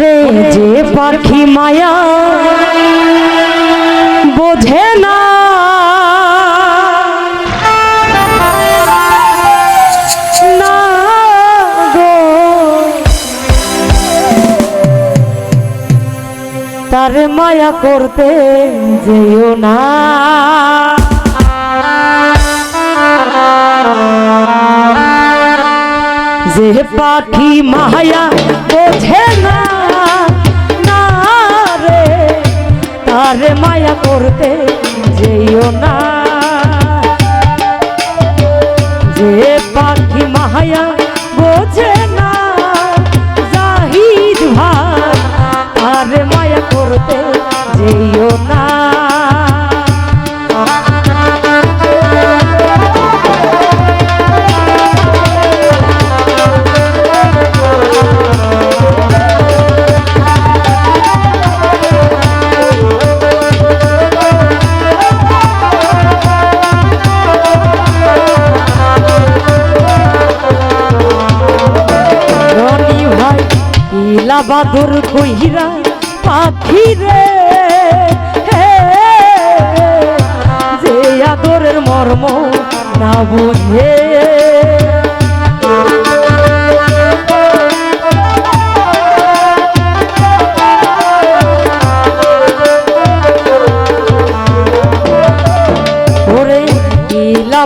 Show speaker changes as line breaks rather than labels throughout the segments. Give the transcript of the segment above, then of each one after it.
ওরে যে পাখি মায়া বোঝে না। তার মায়া করতে যেও না। যে পাখি মায়া বোঝে না। মায়া করতে যেও না। যে পাখি মায়া বোঝে না, জাহিদ ভাই, আর মায়া করতে যেও না। বাদুর কইরা পাখি রে। যে আদরের মর্ম না বুঝে।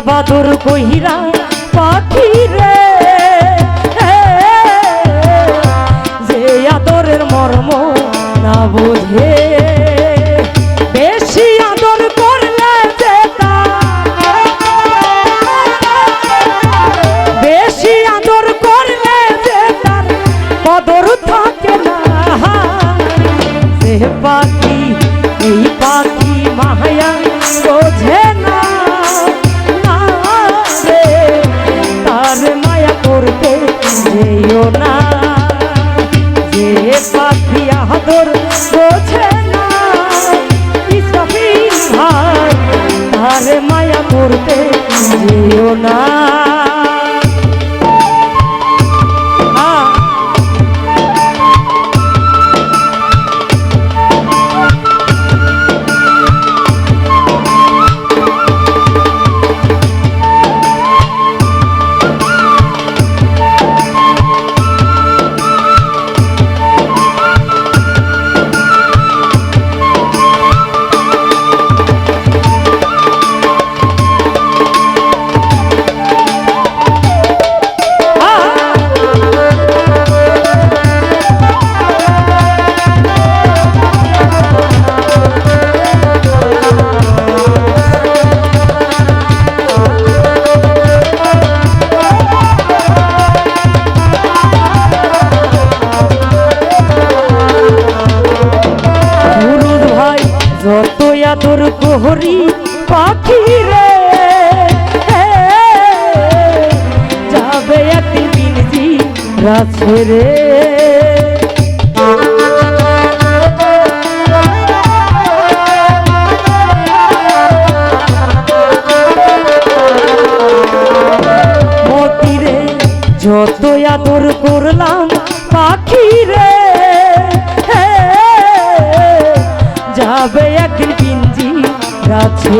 বাদুর কইরা পাখি বোঝে না। ইসফিল ভাই তার মায়া করতে যেও না। রাছে রে মতিরে যত আদর করলাম পাখি রে যাবে একদিন পিঞ্জি রাছে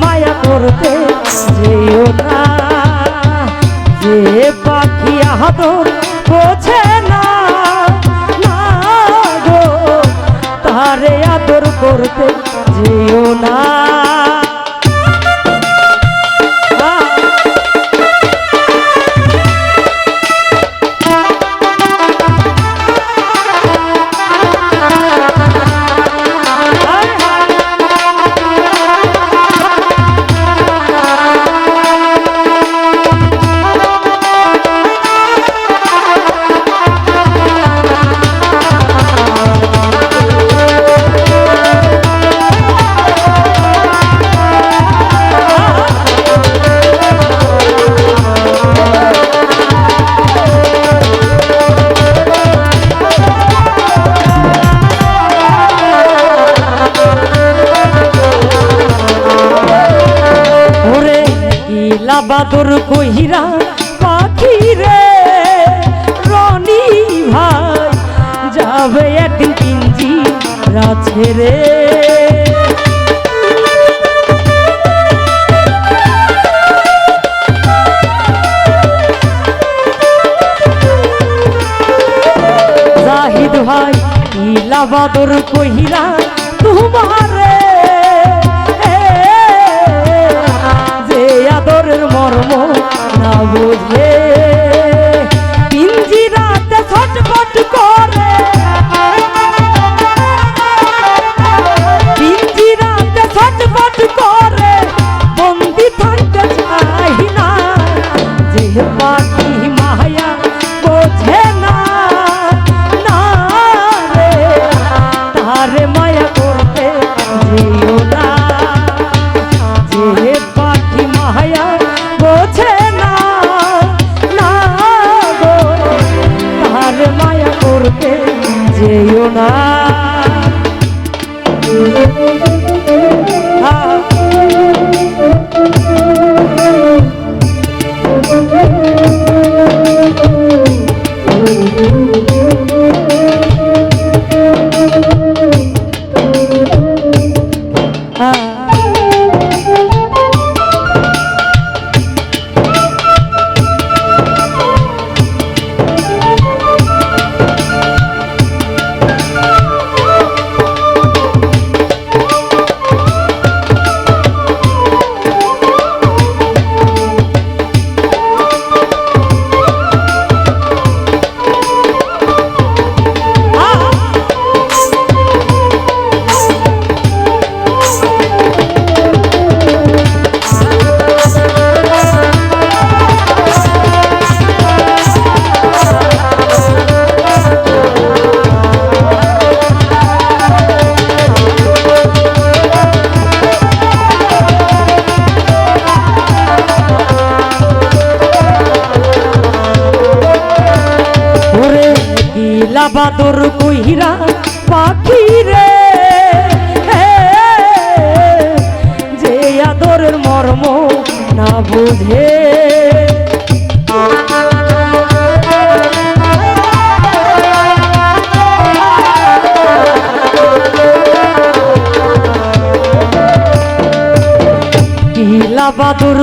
মায়া করতে যেও না। যে পাখি আদর বোঝে না গো তারে আদর করতে যেও না। চাদর কহিরা, পাখি রে, রনি ভাই, যাবে একদিন পিঞ্জি রাছে রে। জাহিদ ভাই ইলাবাদর কহিরা, তোমারে লাবাদর কহিরা পাখি রে। যে আদরের মর্ম না বুঝে। বাদুর